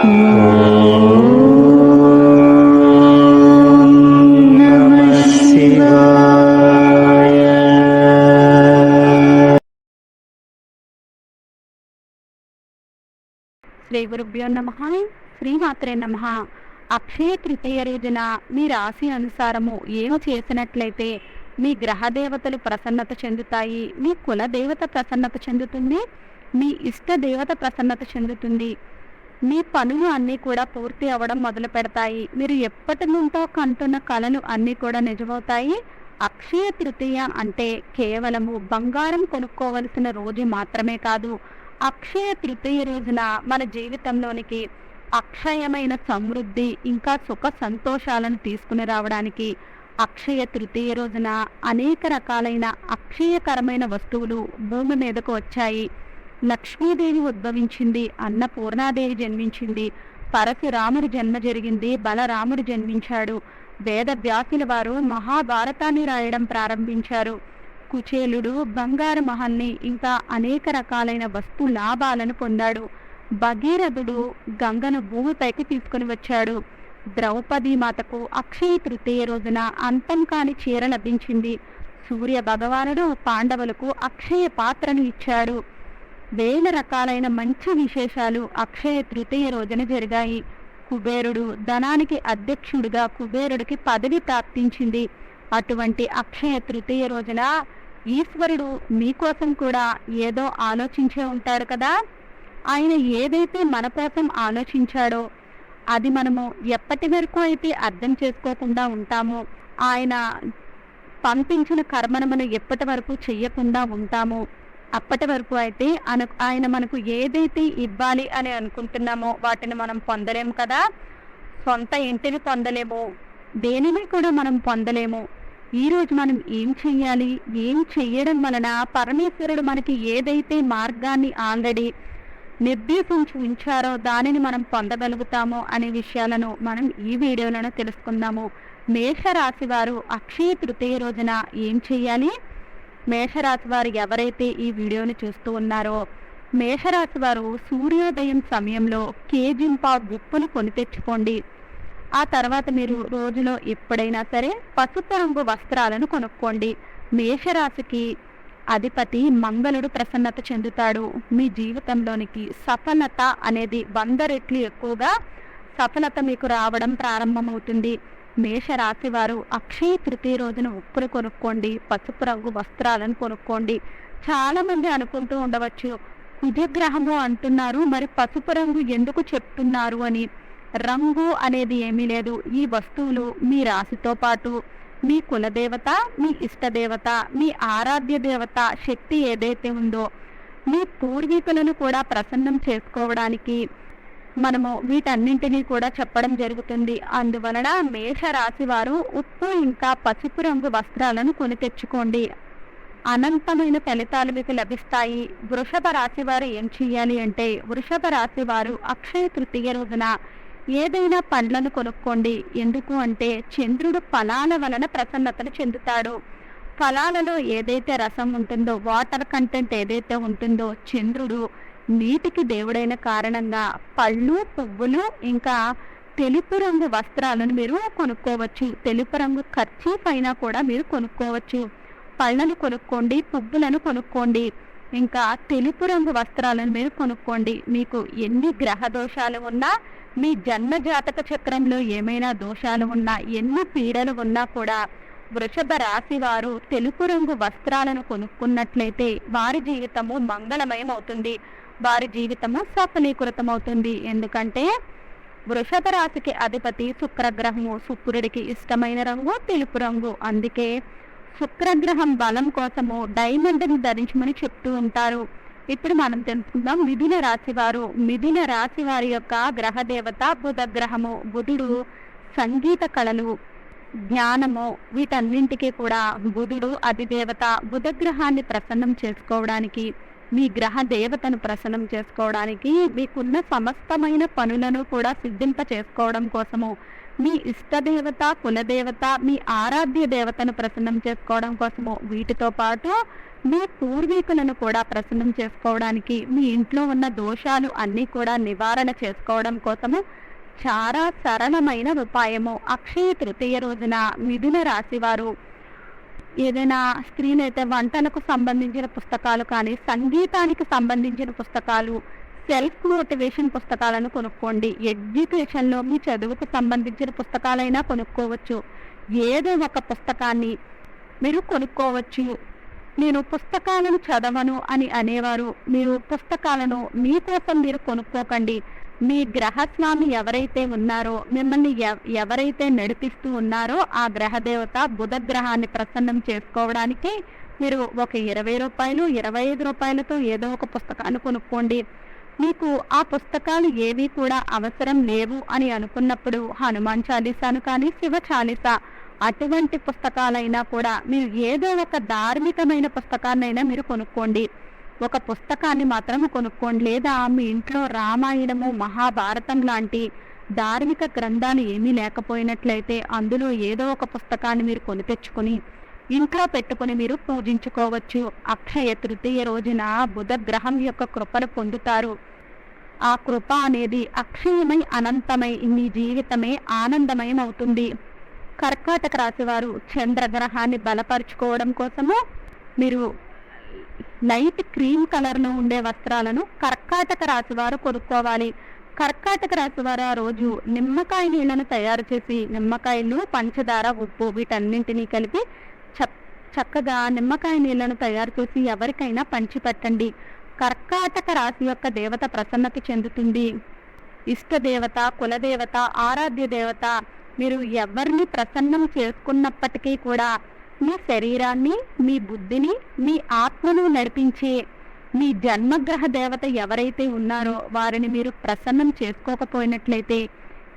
నమః శ్రీ గురుభ్యో నమ. శ్రీమాత్రే నమ. అక్షయ తృతీయ రోజున మీ రాశి అనుసారము ఏమి చేసినట్లయితే మీ గ్రహ దేవతలు ప్రసన్నత చెందుతాయి మీ కుల దేవత ప్రసన్నత చెందుతుంది మీ ఇష్ట దేవత ప్రసన్నత చెందుతుంది. మీ పనులు అన్నీ కూడా పూర్తి అవ్వడం మొదలు పెడతాయి. మీరు ఎప్పటి నుండో కంటున్న కళలు అన్నీ కూడా నిజమవుతాయి. అక్షయ తృతీయ అంటే కేవలము బంగారం కొనుక్కోవలసిన రోజు మాత్రమే కాదు. అక్షయ తృతీయ రోజున మన జీవితంలోనికి అక్షయమైన సమృద్ధి ఇంకా సుఖ సంతోషాలను తీసుకుని రావడానికి అక్షయ తృతీయ రోజున అనేక రకాలైన అక్షయకరమైన వస్తువులు భూమి మీదకు వచ్చాయి. లక్ష్మీదేవి ఉద్భవించింది అన్నపూర్ణాదేవి జన్మించింది పరశురాముడి జన్మ జరిగింది బలరాముడు జన్మించాడు. వేద వ్యాసుల వారు మహాభారతాన్ని రాయడం ప్రారంభించారు. కుచేలుడు బంగారు మహల్ని ఇంకా అనేక రకాలైన వస్తు లాభాలను పొందాడు. భగీరథుడు గంగను భూమిపైకి తీసుకుని వచ్చాడు. ద్రౌపది మాతకు అక్షయ తృతీయ రోజున అంతం కాని చీర లభించింది. సూర్య భగవానుడు పాండవులకు అక్షయ పాత్రను ఇచ్చాడు. వేల రకాలైన మంచి విశేషాలు అక్షయ తృతీయ రోజున జరిగాయి. కుబేరుడు ధనానికి అధ్యక్షుడిగా కుబేరుడికి పదవి ప్రాప్తించింది. అటువంటి అక్షయ తృతీయ రోజున ఈశ్వరుడు మీకోసం కూడా ఏదో ఆలోచించే ఉంటారు కదా? ఆయన ఏదైతే మన కోసం ఆలోచించాడో అది మనము ఎప్పటి వరకు అయితే అర్థం చేసుకోకుండా ఉంటామో ఆయన పంపించిన కర్మను మనం ఎప్పటి వరకు చెయ్యకుండా ఉంటామో అప్పటి వరకు అయితే అను ఆయన మనకు ఏదైతే ఇవ్వాలి అని అనుకుంటున్నామో వాటిని మనం పొందలేము కదా. సొంత ఇంటిని పొందలేము. దేనిని కూడా మనం పొందలేము. ఈ రోజు మనం ఏం చెయ్యాలి? ఏం చెయ్యడం వలన పరమేశ్వరుడు మనకి ఏదైతే మార్గాన్ని ఆల్రెడీ నిర్దేశించి ఉంచారో దానిని మనం పొందగలుగుతామో అనే విషయాలను మనం ఈ వీడియోలను తెలుసుకుందాము. మేషరాశి వారు అక్షయ తృతీయ రోజున ఏం చేయాలి మేషరాశి వారు ఎవరైతే ఈ వీడియోని చూస్తూ ఉన్నారో మేషరాశి వారు సూర్యోదయం సమయంలో కేజింపా గుప్పును కొని తెచ్చుకోండి. ఆ తర్వాత మీరు రోజులో ఎప్పుడైనా సరే పసుపు రంగు వస్త్రాలను కొనుక్కోండి. మేషరాశికి అధిపతి మంగళుడు ప్రసన్నత చెందుతాడు. మీ జీవితంలోనికి సఫలత అనేది వంద రెట్లు ఎక్కువగా సఫలత మీకు రావడం ప్రారంభమవుతుంది. మేషరాశి వారు అక్షయ తృతీయ రోజున ఉప్పులు కొనుక్కోండి పసుపు రంగు వస్త్రాలను కొనుక్కోండి. చాలా మంది అనుకుంటూ ఉండవచ్చు కుజగ్రహము అంటున్నారు మరి పసుపు రంగు ఎందుకు చెప్తున్నారు అని. రంగు అనేది ఏమీ లేదు ఈ వస్తువులు మీ రాశితో పాటు. మీ కులదేవత మీ ఇష్టదేవత మీ ఆరాధ్య దేవత శక్తి ఏదైతే ఉందో మీ పూర్వీకులను కూడా ప్రసన్నం చేసుకోవడానికి మనము వీటన్నింటినీ కూడా చెప్పడం జరుగుతుంది. అందువలన మేష రాశి వారు ఉప్పు ఇంకా పసుపు రంగు వస్త్రాలను కొని తెచ్చుకోండి. అనంతమైన ఫలితాలు మీకు లభిస్తాయి. వృషభ రాశి వారు ఏం చేయాలి అంటే వృషభ రాశి వారు అక్షయ తృతీయ రోజున ఏదైనా పండ్లను కొనుక్కోండి. ఎందుకు అంటే చంద్రుడు ఫలాల వలన ప్రసన్నతను చెందుతాడు. ఫలాలలో ఏదైతే రసం ఉంటుందో వాటర్ కంటెంట్ ఏదైతే ఉంటుందో చంద్రుడు నీటికి దేవుడైన కారణంగా పళ్ళు పువ్వులు ఇంకా తెలుపు రంగు వస్త్రాలను మీరు కొనుక్కోవచ్చు. తెలుపు రంగు ఖర్చు పైన కూడా మీరు కొనుక్కోవచ్చు. పళ్ళను కొనుక్కోండి పువ్వులను కొనుక్కోండి ఇంకా తెలుపు రంగు వస్త్రాలను మీరు కొనుక్కోండి. మీకు ఎన్ని గ్రహ దోషాలు ఉన్నా మీ జన్మ జాతక చక్రంలో ఏమైనా దోషాలు ఉన్నా ఎన్ని పీడలు ఉన్నా కూడా వృషభ రాశి వారు తెలుపు రంగు వస్త్రాలను కొనుక్కున్నట్లయితే వారి జీవితము మంగళమయం అవుతుంది వారి జీవితము సఫలీకృతం ఎందుకంటే వృషభ రాశికి అధిపతి శుక్రగ్రహము శుక్రుడికి ఇష్టమైన రంగు తెలుపు రంగు. అందుకే శుక్రగ్రహం బలం కోసము డైమండ్ని ధరించమని చెప్తూ ఉంటారు. ఇప్పుడు మనం తెలుసుకుందాం మిథున రాశి వారు. మిథున రాశి వారి యొక్క గ్రహ దేవత బుధ గ్రహము బుధుడు సంగీత కళలు జ్ఞానము వీటన్నింటికి కూడా బుధుడు అధిదేవత బుధ గ్రహాన్ని ప్రసన్నం చేసుకోవడానికి మీ గ్రహ దేవతను ప్రసన్నం చేసుకోవడానికి మీకున్న సమస్తమైన పనులను కూడా సిద్ధింప చేసుకోవడం కోసము. మీ ఇష్టదేవత కులదేవత మీ ఆరాధ్య దేవతను ప్రసన్నం చేసుకోవడం కోసము. వీటితో పాటు మీ పూర్వీకులను కూడా ప్రసన్నం చేసుకోవడానికి మీ ఇంట్లో ఉన్న దోషాలు అన్నీ కూడా నివారణ చేసుకోవడం కోసము చాలా సరళమైన ఉపాయము. అక్షయ తృతీయ రోజున మిథున రాశివారు ఏదైనా స్క్రీన్ అయితే వంటలకు సంబంధించిన పుస్తకాలు కానీ సంగీతానికి సంబంధించిన పుస్తకాలు సెల్ఫ్ మోటివేషన్ పుస్తకాలను కొనుక్కోండి. ఎడ్యుకేషన్లో మీ చదువుకు సంబంధించిన పుస్తకాలైనా కొనుక్కోవచ్చు. ఏదో ఒక పుస్తకాన్ని మీరు కొనుక్కోవచ్చు. నేను పుస్తకాలను చదవను అని అనేవారు. మీరు పుస్తకాలను మీకోసం మీరు కొనుక్కోకండి. మీ గ్రహస్వామి ఎవరైతే ఉన్నారో మిమ్మల్ని ఎవ- ఎవరైతే నడిపిస్తూ ఉన్నారో ఆ గ్రహదేవత బుధ గ్రహాన్ని ప్రసన్నం చేసుకోవడానికి మీరు ఒక ఇరవై రూపాయలు ఇరవై ఐదు రూపాయలతో ఏదో ఒక పుస్తకాన్ని కొనుక్కోండి. మీకు ఆ పుస్తకాలు ఏవి కూడా అవసరం లేవు అని అనుకున్నప్పుడు హనుమాన్ చాలీసాను కానీ శివ చాలీసా అటువంటి పుస్తకాలైనా కూడా మీరు ఏదో ఒక ధార్మికమైన పుస్తకాన్నైనా మీరు కొనుక్కోండి. ఒక పుస్తకాన్ని మాత్రం కొనుక్కోండి. లేదా మీ ఇంట్లో రామాయణము మహాభారతం లాంటి ధార్మిక గ్రంథాలు ఏమీ లేకపోయినట్లయితే అందులో ఏదో ఒక పుస్తకాన్ని మీరు కొని తెచ్చుకొని ఇంట్లో పెట్టుకొని మీరు పూజించుకోవచ్చు. అక్షయ తృతీయ రోజున బుధ గ్రహం యొక్క కృపను పొందుతారు. ఆ కృప అనేది అక్షయమై అనంతమై మీ జీవితమే ఆనందమయం అవుతుంది. కర్కాటక రాశివారు చంద్రగ్రహాన్ని బలపరుచుకోవడం కోసము మీరు లైట్ క్రీమ్ కలర్లో ఉండే వస్త్రాలను కర్కాటక రాశి వారు కొనుక్కోవాలి. కర్కాటక రాశి వారు ఆ రోజు నిమ్మకాయ నీళ్ళను తయారు చేసి నిమ్మకాయలు పంచదార ఉప్పు వీటన్నింటినీ కలిపి చక్కగా నిమ్మకాయ నీళ్ళను తయారు చేసి ఎవరికైనా పంచిపెట్టండి. కర్కాటక రాశి యొక్క దేవత ప్రసన్నత చెందుతుంది. ఇష్ట దేవత కులదేవత ఆరాధ్య దేవత మీరు ఎవరిని ప్రసన్నం చేసుకున్నప్పటికీ కూడా మీ శరీరాన్ని మీ బుద్ధిని మీ ఆత్మను నడిపించే మీ జన్మగ్రహ దేవత ఎవరైతే ఉన్నారో వారిని మీరు ప్రసన్నం చేసుకోకపోయినట్లయితే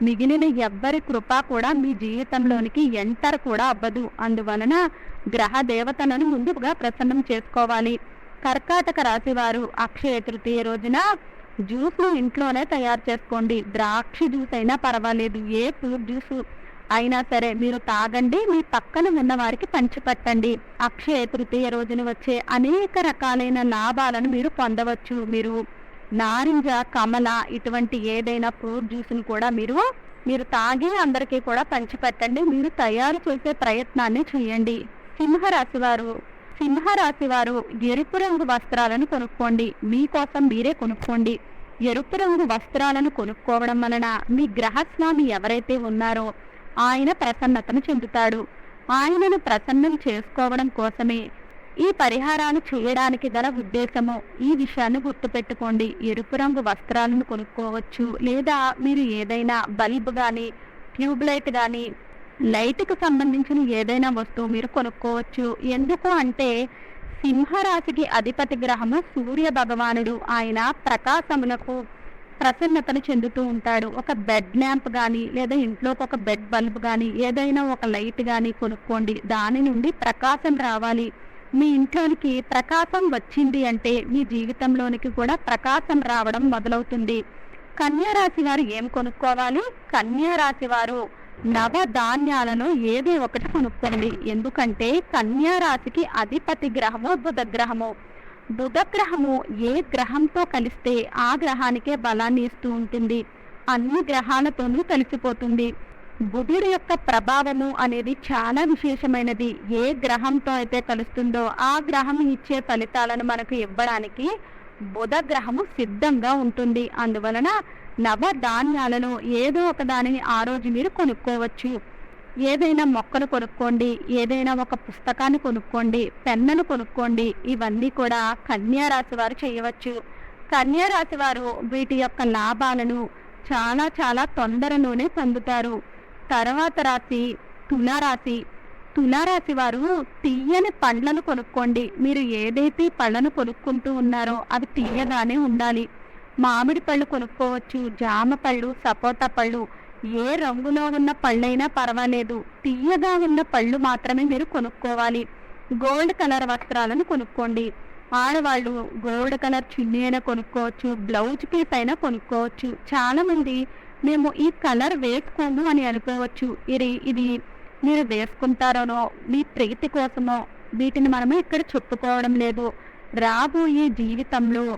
మిగిలిన ఎవ్వరి కృప కూడా మీ జీవితంలోనికి ఎంటర్ కూడా అవ్వదు. అందువలన గ్రహ దేవతలను ముందుగా ప్రసన్నం చేసుకోవాలి. కర్కాటక రాశి వారు అక్షయ తృతీయ రోజున జ్యూస్ ఇంట్లోనే తయారు చేసుకోండి. ద్రాక్ష జ్యూస్ అయినా పర్వాలేదు. ఏ ఫ్రూట్ జ్యూస్ అయినా సరే మీరు తాగండి మీ పక్కన ఉన్న వారికి పంచిపెట్టండి. అక్షయ తృతీయ రోజున వచ్చే అనేక రకాలైన లాభాలను మీరు పొందవచ్చు. మీరు నారింజ కమల ఇటువంటి ఏదైనా ఫ్రూట్ జ్యూస్ని కూడా మీరు మీరు తాగి అందరికీ కూడా పంచిపెట్టండి. మీరు తయారు చేసే ప్రయత్నాన్ని చేయండి. సింహరాశి వారు సింహరాశి వారు ఎరుపు రంగు వస్త్రాలను కొనుక్కోండి. మీకోసం మీరే కొనుక్కోండి. ఎరుపు రంగు వస్త్రాలను కొనుక్కోవడం వలన మీ గ్రహస్వామి ఎవరైతే ఉన్నారో ఆయన ప్రసన్నతను చెందుతాడు. ఆయనను ప్రసన్నం చేసుకోవడం కోసమే ఈ పరిహారాలు చేయడానికి గల ఉద్దేశము ఈ విషయాన్ని గుర్తుపెట్టుకోండి. ఎరుపు రంగు వస్త్రాలను కొనుక్కోవచ్చు. లేదా మీరు ఏదైనా బల్బ్ కానీ ట్యూబ్ లైట్ కానీ లైట్కు సంబంధించిన ఏదైనా వస్తువు మీరు కొనుక్కోవచ్చు. ఎందుకు అంటే సింహరాశికి అధిపతి గ్రహము సూర్య భగవానుడు. ఆయన ప్రకాశములకు ప్రసన్నతను చెందుతూ ఉంటాడు. ఒక బెడ్ ల్యాంప్ కానీ లేదా ఇంట్లోకి ఒక బెడ్ బల్బ్ కానీ ఏదైనా ఒక లైట్ కానీ కొనుక్కోండి. దాని నుండి ప్రకాశం రావాలి. మీ ఇంట్లోనికి ప్రకాశం వచ్చింది అంటే మీ జీవితంలోనికి కూడా ప్రకాశం రావడం మొదలవుతుంది. కన్యారాశి వారు ఏం కొనుక్కోవాలి? కన్యారాశి వారు నవ ధాన్యాలను ఏదో ఒకటి కొనుక్కోండి. ఎందుకంటే కన్యారాశికి అధిపతి గ్రహము బుధ గ్రహము బుధ గ్రహము ఏ గ్రహంతో కలిస్తే ఆ గ్రహానికే బలాన్ని ఇస్తూ ఉంటుంది. అన్ని గ్రహాలతోనూ కలిసిపోతుంది. బుధుడి యొక్క ప్రభావము అనేది చాలా విశేషమైనది. ఏ గ్రహంతో అయితే కలుస్తుందో ఆ గ్రహం ఇచ్చే ఫలితాలను మనకు ఇవ్వడానికి బుధ గ్రహము సిద్ధంగా ఉంటుంది. అందువలన నవ ధాన్యాలను ఏదో ఒక దానిని ఆ రోజు మీరు కొనుక్కోవచ్చు. ఏదైనా మొక్కను కొనుక్కోండి ఏదైనా ఒక పుస్తకాన్ని కొనుక్కోండి పెన్నును కొనుక్కోండి ఇవన్నీ కూడా కన్యా రాశి వారు చేయవచ్చు. కన్యా రాశి వారు వీటి యొక్క లాభాలను చాలా చాలా తొందరలోనే పొందుతారు. తర్వాత రాశి తులారాశి. తులారాశి వారు తీయని పండ్లను కొనుక్కోండి. మీరు ఏదైతే పళ్ళను కొనుక్కుంటూ ఉన్నారో అవి తీయగానే ఉండాలి. మామిడి పళ్ళు కొనుక్కోవచ్చు జామ పళ్ళు సపోటా పళ్ళు ఏ రంగులో ఉన్న పళ్ళైనా పర్వాలేదు. తీయగా ఉన్న పళ్ళు మాత్రమే మీరు కొనుక్కోవాలి. గోల్డ్ కలర్ వస్త్రాలను కొనుక్కోండి. ఆడవాళ్ళు గోల్డ్ కలర్ చున్నీ అయినా కొనుక్కోవచ్చు బ్లౌజ్ పీస్ అయినా కొనుక్కోవచ్చు. చాలా మంది మేము ఈ కలర్ వేసుకోము అని అనుకోవచ్చు. ఇది ఇది మీరు వేసుకుంటారనో మీ ప్రీతి కోసమో వీటిని మనము ఇక్కడ చెప్పుకోవడం లేదు. రాబోయే జీవితంలో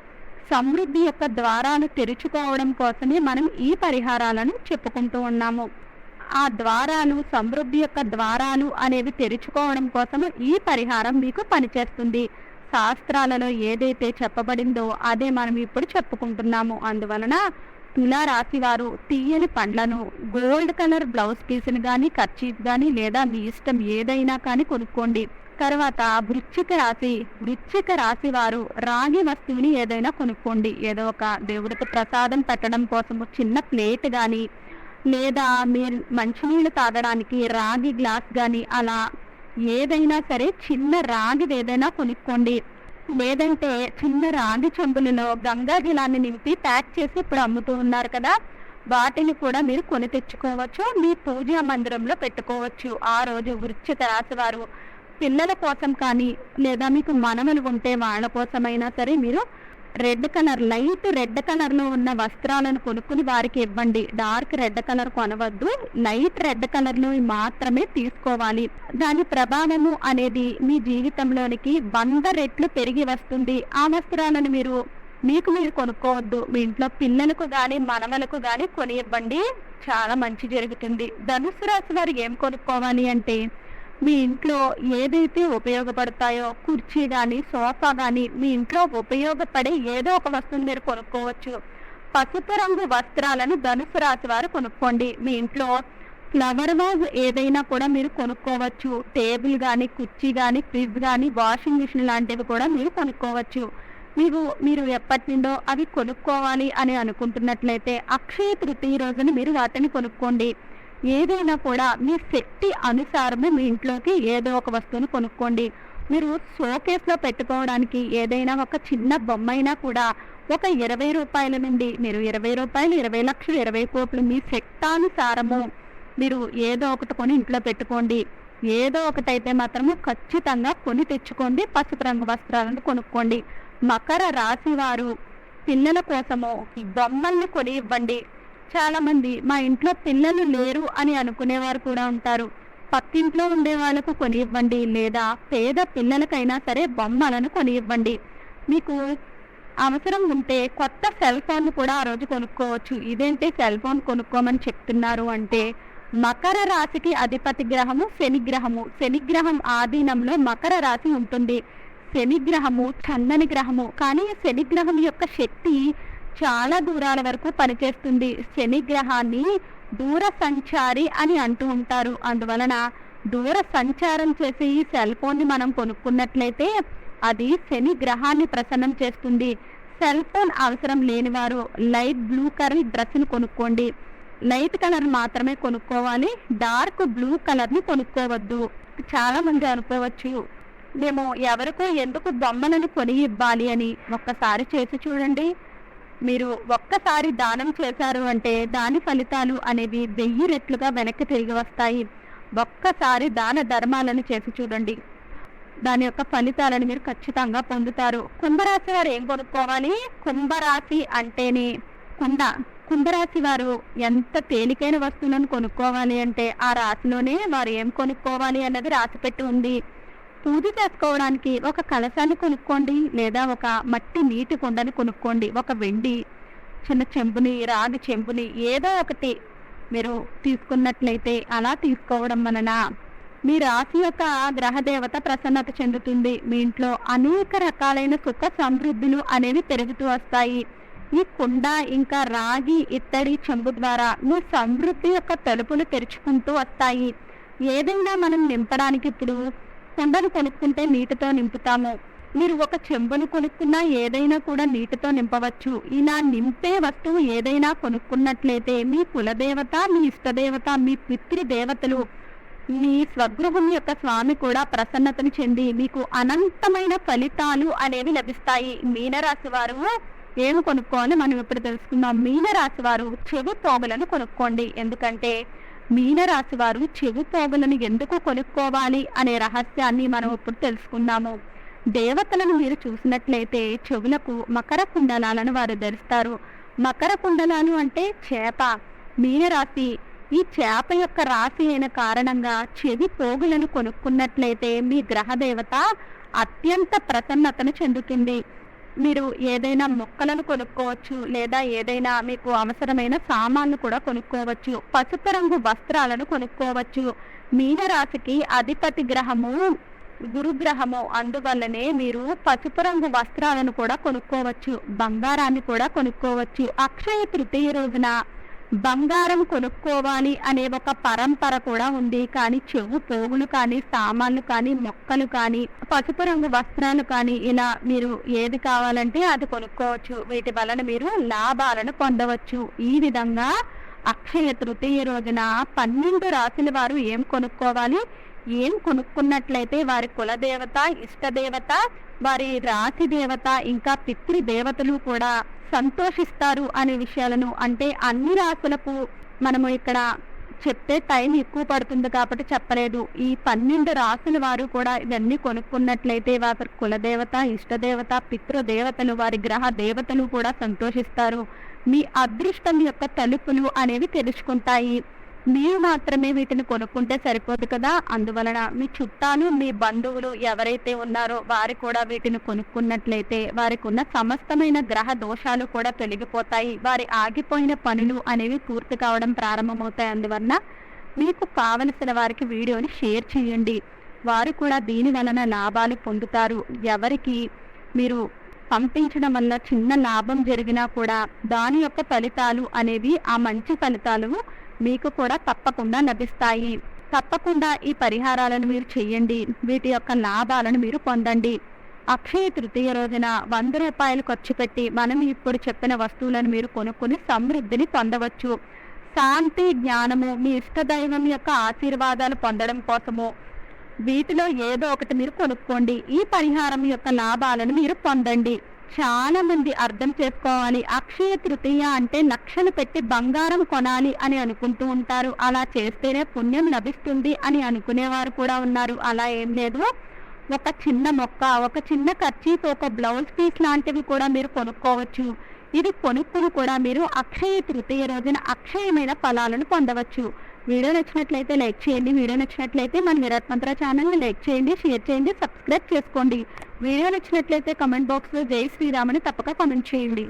సమృద్ధి యొక్క ద్వారాలు తెరుచుకోవడం కోసమే మనం ఈ పరిహారాలను చెప్పుకుంటూ ఉన్నాము. ఆ ద్వారాలు సమృద్ధి యొక్క ద్వారాలు అనేవి తెరుచుకోవడం కోసము ఈ పరిహారం మీకు పనిచేస్తుంది. శాస్త్రాలలో ఏదైతే చెప్పబడిందో అదే మనం ఇప్పుడు చెప్పుకుంటున్నాము. అందువలన తులారాశి వారు తీయని పండ్లను గోల్డ్ కలర్ బ్లౌజ్ పీస్ని కానీ కర్చీఫ్ కానీ లేదా మీ ఇష్టం ఏదైనా కానీ కొనుక్కోండి. తర్వాత వృశ్చిక రాశి వృశ్చిక రాశి వారు రాగి వస్తువుని ఏదైనా కొనుక్కోండి. ఏదో ఒక దేవుడికి ప్రసాదం పెట్టడం కోసము చిన్న ప్లేట్ కానీ లేదా మీరు మంచినీళ్ళు తాగడానికి రాగి గ్లాస్ కానీ అలా ఏదైనా సరే చిన్న రాగిది ఏదైనా కొనుక్కోండి. లేదంటే చిన్న రాగి చెంబులలో గంగా జలాన్ని నింపి ప్యాక్ చేసి ఇప్పుడు అమ్ముతూ ఉన్నారు కదా వాటిని కూడా మీరు కొని తెచ్చుకోవచ్చు. మీ పూజా మందిరంలో పెట్టుకోవచ్చు. ఆ రోజు వృశ్చిక రాశి వారు పిల్లల కోసం కానీ లేదా మీకు మనమలు ఉంటే వాళ్ళ కోసమైనా సరే మీరు రెడ్ కలర్ లైట్ రెడ్ కలర్లో ఉన్న వస్త్రాలను కొనుక్కుని వారికి ఇవ్వండి. డార్క్ రెడ్ కలర్ కొనవద్దు. లైట్ రెడ్ కలర్లో మాత్రమే తీసుకోవాలి. దాని ప్రభావము అనేది మీ జీవితంలోనికి వంద రెట్లు పెరిగి వస్తుంది. ఆ వస్త్రాలను మీరు మీకు మీరు కొనుక్కోవద్దు. మీ ఇంట్లో పిల్లలకు కానీ మనవలకు కానీ కొని ఇవ్వండి. చాలా మంచి జరుగుతుంది. ధనుసు రాశి వారు ఏం కొనుక్కోవాలి అంటే మీ ఇంట్లో ఏదైతే ఉపయోగపడతాయో కుర్చీ కానీ సోఫా కానీ మీ ఇంట్లో ఉపయోగపడే ఏదో ఒక వస్తువుని మీరు కొనుక్కోవచ్చు. పసుపు రంగు వస్త్రాలను ధనుసు రాశి వారు కొనుక్కోండి. మీ ఇంట్లో ఫ్లవర్ వాజ్ ఏదైనా కూడా మీరు కొనుక్కోవచ్చు. టేబుల్ కానీ కుర్చీ కానీ ఫ్రిడ్జ్ కానీ వాషింగ్ మిషన్ లాంటివి కూడా మీరు కొనుక్కోవచ్చు. మీరు మీరు ఎప్పటి నుండో అవి కొనుక్కోవాలి అని అనుకుంటున్నట్లయితే అక్షయ తృతీయ రోజున మీరు వాటిని కొనుక్కోండి. ఏదైనా కూడా మీ శక్తి అనుసారమే మీ ఇంట్లోకి ఏదో ఒక వస్తువును కొనుక్కోండి. మీరు షోకేస్లో పెట్టుకోవడానికి ఏదైనా ఒక చిన్న బొమ్మ అయినా కూడా ఒక ఇరవై రూపాయల నుండి మీరు ఇరవై రూపాయలు ఇరవై లక్షలు ఇరవై కోట్లు మీ శక్తానుసారము మీరు ఏదో ఒకటి కొని ఇంట్లో పెట్టుకోండి. ఏదో ఒకటైతే మాత్రము ఖచ్చితంగా కొని తెచ్చుకోండి పసుపు రంగు వస్త్రాలను కొనుక్కోండి. మకర రాశి వారు పిల్లల కోసము బొమ్మల్ని కొని ఇవ్వండి. చాలామంది మా ఇంట్లో పిల్లలు లేరు అని అనుకునేవారు కూడా ఉంటారు. పక్కింట్లో ఉండే వాళ్ళకు కొని ఇవ్వండి లేదా పేద పిల్లలకైనా సరే బొమ్మలను కొని ఇవ్వండి మీకు అవసరం ఉంటే కొత్త సెల్ ఫోన్ కూడా ఆ రోజు కొనుక్కోవచ్చు. ఇదేంటి సెల్ ఫోన్ కొనుక్కోమని చెప్తున్నారు అంటే మకర రాశికి అధిపతి గ్రహము శనిగ్రహము శనిగ్రహం ఆధీనంలో మకర రాశి ఉంటుంది. శనిగ్రహము చందని గ్రహము. కానీ శనిగ్రహం యొక్క శక్తి చాలా దూరాల వరకు పనిచేస్తుంది. శని గ్రహాన్ని దూర సంచారి అని అంటూ ఉంటారు. అందువలన దూర సంచారం చేసే ఈ సెల్ ఫోన్ని మనం కొనుక్కున్నట్లయితే అది శని గ్రహాన్ని ప్రసన్నం చేస్తుంది. సెల్ ఫోన్ అవసరం లేని వారు లైట్ బ్లూ కలర్ డ్రెస్ని కొనుక్కోండి. లైట్ కలర్ మాత్రమే కొనుక్కోవాలి. డార్క్ బ్లూ కలర్ని కొనుక్కోవద్దు. చాలా మంది అనుకోవచ్చు మేము ఎవరికో ఎందుకు బొమ్మలను కొని ఇవ్వాలి అని. ఒక్కసారి చేసి చూడండి. మీరు ఒక్కసారి దానం చేశారు అంటే దాని ఫలితాలు అనేవి వెయ్యి రెట్లుగా వెనక్కి తిరిగి వస్తాయి. ఒక్కసారి దాన ధర్మాలను చేసి చూడండి. దాని యొక్క ఫలితాలను మీరు ఖచ్చితంగా పొందుతారు. కుంభరాశి వారు ఏం కొనుక్కోవాలి? కుంభరాశి అంటేనే కుండ. కుంభరాశి వారు ఎంత తేలికైన వస్తువులను కొనుక్కోవాలి అంటే ఆ రాశిలోనే వారు ఏం కొనుక్కోవాలి అన్నది రాసి పెట్టి ఉంది. పూజ చేసుకోవడానికి ఒక కలశాన్ని కొనుక్కోండి లేదా ఒక మట్టి నీటి కుండని కొనుక్కోండి. ఒక వెండి చిన్న చెంబుని రాగి చెంబుని ఏదో ఒకటి మీరు తీసుకున్నట్లయితే అలా తీసుకోవడం వలన మీ రాశి యొక్క గ్రహదేవత ప్రసన్నత చెందుతుంది. మీ ఇంట్లో అనేక రకాలైన సుఖ సమృద్ధులు అనేవి పెరుగుతూ వస్తాయి. ఈ కుండ ఇంకా రాగి ఇత్తడి చెంబు ద్వారా మీ సమృద్ధి యొక్క తలుపులు తెరుచుకుంటూ వస్తాయి. ఏదైనా మనం నింపడానికి ఇప్పుడు కుండను కొనుక్కుంటే నీటితో నింపుతాము. మీరు ఒక చెంబును కొనుక్కున్నా ఏదైనా కూడా నీటితో నింపవచ్చు. ఇలా నింపే వస్తువు ఏదైనా కొనుక్కున్నట్లయితే మీ కులదేవత మీ ఇష్టదేవత మీ పితృదేవతలు మీ స్వగృహం యొక్క స్వామి కూడా ప్రసన్నతను చెంది మీకు అనంతమైన ఫలితాలు అనేవి లభిస్తాయి. మీనరాశి వారు ఏమి కొనుక్కోవాలి మనం ఇప్పుడు తెలుసుకుందాం. మీనరాశి వారు చెవి పోగులను కొనుక్కోండి. ఎందుకంటే మీనరాశి వారు చెవి పోగులను ఎందుకు కొనుక్కోవాలి అనే రహస్యాన్ని మనం ఇప్పుడు తెలుసుకుందాము. దేవతలను మీరు చూసినట్లయితే చెవులకు మకర కుండలాలను వారు ధరిస్తారు. మకర కుండలాలు అంటే చేప. మీనరాశి ఈ చేప యొక్క రాశి అయిన కారణంగా చెవి పోగులను కొనుక్కున్నట్లయితే మీ గ్రహదేవత అత్యంత ప్రసన్నతను చెందుతుంది. మీరు ఏదైనా మొక్కలను కొనుక్కోవచ్చు లేదా ఏదైనా మీకు అవసరమైన సామాన్లు కూడా కొనుక్కోవచ్చు. పసుపు రంగు వస్త్రాలను కొనుక్కోవచ్చు. మీనరాశికి అధిపతి గ్రహము గురుగ్రహము. అందువల్లనే మీరు పసుపు రంగు వస్త్రాలను కూడా కొనుక్కోవచ్చు. బంగారాన్ని కూడా కొనుక్కోవచ్చు. అక్షయ తృతీయ రోజున బంగారం కొనుక్కోవాలి అనే ఒక పరంపర కూడా ఉంది. కానీ చెవు పోగులు కానీ సామాన్లు కానీ మొక్కలు కానీ పసుపు రంగు వస్త్రాలు కానీ ఇలా మీరు ఏది కావాలంటే అది కొనుక్కోవచ్చు. వీటి వలన మీరు లాభాలను పొందవచ్చు. ఈ విధంగా అక్షయ తృతీయ రోజున పన్నెండు రాశుల వారు ఏం కొనుక్కోవాలి? ఏం కొనుక్కున్నట్లయితే వారి కులదేవత ఇష్టదేవత వారి రాశి దేవత ఇంకా పితృ దేవతలు కూడా సంతోషిస్తారు అనే విషయాలను అంటే అన్ని రాశులకు మనము ఇక్కడ చెప్తే టైం ఎక్కువ పడుతుంది కాబట్టి చెప్పలేదు. ఈ పన్నెండు రాసుల వారు కూడా ఇవన్నీ కొనుక్కున్నట్లయితే వారి కులదేవత ఇష్టదేవత పితృదేవతలు వారి గ్రహ దేవతలు కూడా సంతోషిస్తారు. మీ అదృష్టం యొక్క తలుపులు అనేవి తెలుసుకుంటాయి మీరు మాత్రమే వీటిని కొనుక్కుంటే సరిపోదు కదా? అందువలన మీ చుట్టాలు మీ బంధువులు ఎవరైతే ఉన్నారో వారు కూడా వీటిని కొనుక్కున్నట్లయితే వారికి ఉన్న సమస్తమైన గ్రహ దోషాలు కూడా తొలగిపోతాయి. వారి ఆగిపోయిన పనులు అనేవి పూర్తి కావడం ప్రారంభమవుతాయి. అందువలన మీకు కావలసిన వారికి వీడియోని షేర్ చేయండి. వారు కూడా దీని వలన లాభాలు పొందుతారు. ఎవరికి మీరు పంపించడం వల్ల చిన్న లాభం జరిగినా కూడా దాని యొక్క ఫలితాలు అనేవి ఆ మంచి ఫలితాలు మీకు కూడా తప్పకుండా లభిస్తాయి. తప్పకుండా ఈ పరిహారాలను మీరు చేయండి వీటి యొక్క లాభాలను మీరు పొందండి. అక్షయ తృతీయ రోజున వంద రూపాయలు ఖర్చు పెట్టి మనం ఇప్పుడు చెప్పిన వస్తువులను మీరు కొనుక్కొని సమృద్ధిని పొందవచ్చు. శాంతి జ్ఞానము మీ ఇష్టదైవం యొక్క ఆశీర్వాదాలు పొందడం కోసము. వీటిలో ఏదో ఒకటి మీరు కొనుక్కోండి. ఈ పరిహారం యొక్క లాభాలను మీరు పొందండి. చాలా మంది అర్థం చేసుకోవాలి. అక్షయ తృతీయ అంటే నక్షలు పెట్టి బంగారం కొనాలి అని అనుకుంటూ ఉంటారు. అలా చేస్తేనే పుణ్యం లభిస్తుంది అని అనుకునేవారు కూడా ఉన్నారు. అలా ఏం లేదు. ఒక చిన్న మొక్క ఒక చిన్న ఖర్చీతో ఒక బ్లౌజ్ పీస్ లాంటివి కూడా మీరు కొనుక్కోవచ్చు. ఇది కొనుక్కుని కూడా మీరు అక్షయ తృతీయ రోజున అక్షయమైన ఫలాలను పొందవచ్చు. వీడియో నచ్చినట్లయితే లైక్ చేయండి వీడియో నచ్చినట్లయితే మన విరాట్ మంత్ర ఛానల్ని లైక్ చేయండి షేర్ చేయండి సబ్స్క్రైబ్ చేసుకోండి. వీడియో నచ్చినట్లయితే కమెంట్ బాక్స్లో జై శ్రీరామని తప్పక కమెంట్ చేయండి.